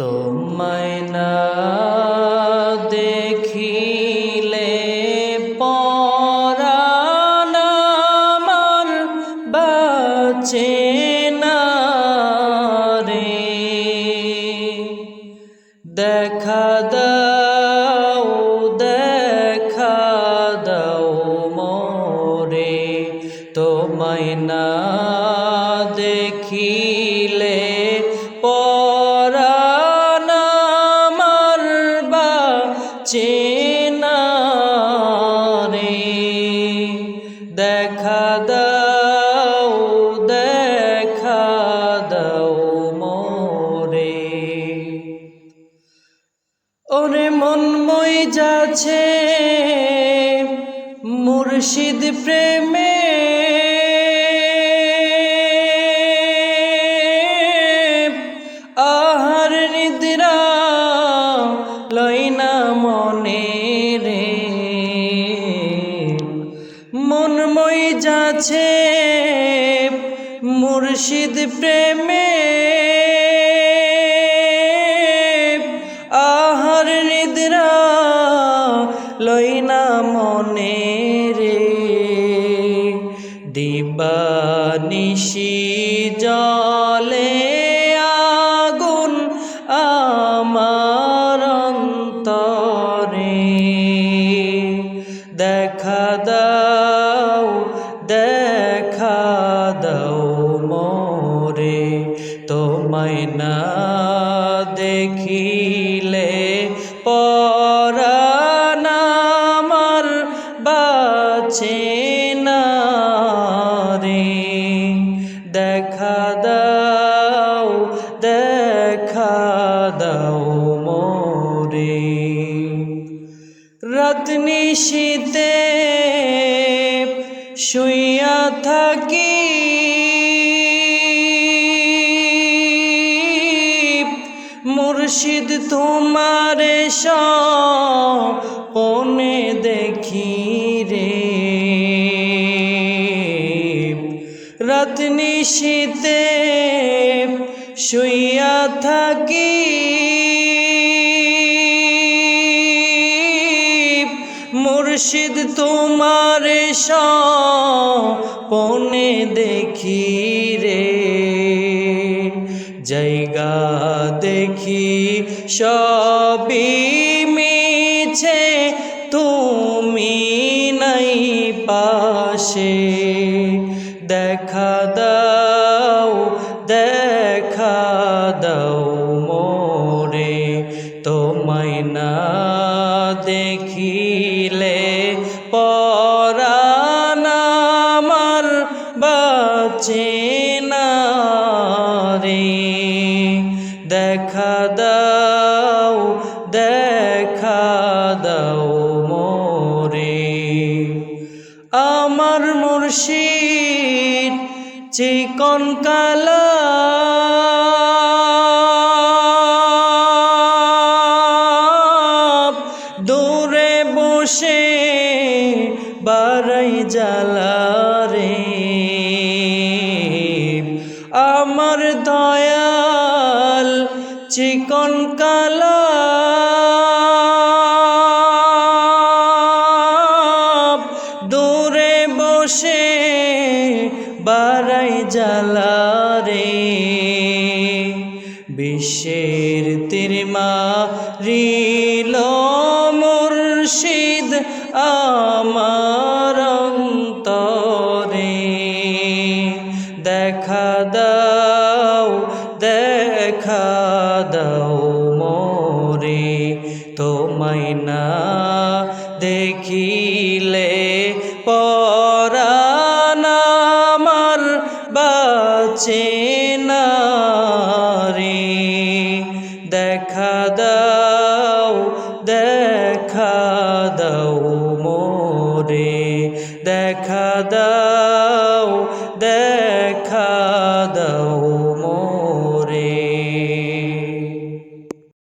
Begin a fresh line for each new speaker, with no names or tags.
তোমায় না দেখিলে না রে। দেখা দাও দেখা দাও মোরে দেখিলে ওরে মন মই যাচ্ছে, মুর্শিদ প্রেমে। আহার নিদ্রা লইনা মনে রে। মন মই যাচ্ছে, মুর্শিদ প্রেমে। মনে রে দিবানিশি জলে আগুন আমার অন্তরে। দেখা দাও দেখা দাও মোরে, তোমায় না দেখিলে দেখা দাও দেখা দাও মোরে। রত্নি শীতে শুইয়া থাকি মুর্শিদ তোমার পনে দেখি রে। রত্নি শীতে শুইয়া থাকি। মুর্শিদ তোমার পনে দেখি রে, জায়গা দেখি সবই মিছে, তুমি নাই পাশে। দাও মোরে, তোমায় না দেখিলে পরাণ আমার বাঁচে না রে। দেখা দাও দেখা দাও মোরে, আমার মুর্শিদ চিকন কালা। দূরে বসে বারাই জ্বালা রে। আমার দয়াল চিকন কালা। দূরে বসে বারাই জ্বালা রে। বিশ্বের তিরমা রিল মুর্শিদ আমার অন্তরে। দেখা দাও দেখা দাও মোরে। তোমায় না দেখিলে দেখা দাও দেখা দাও।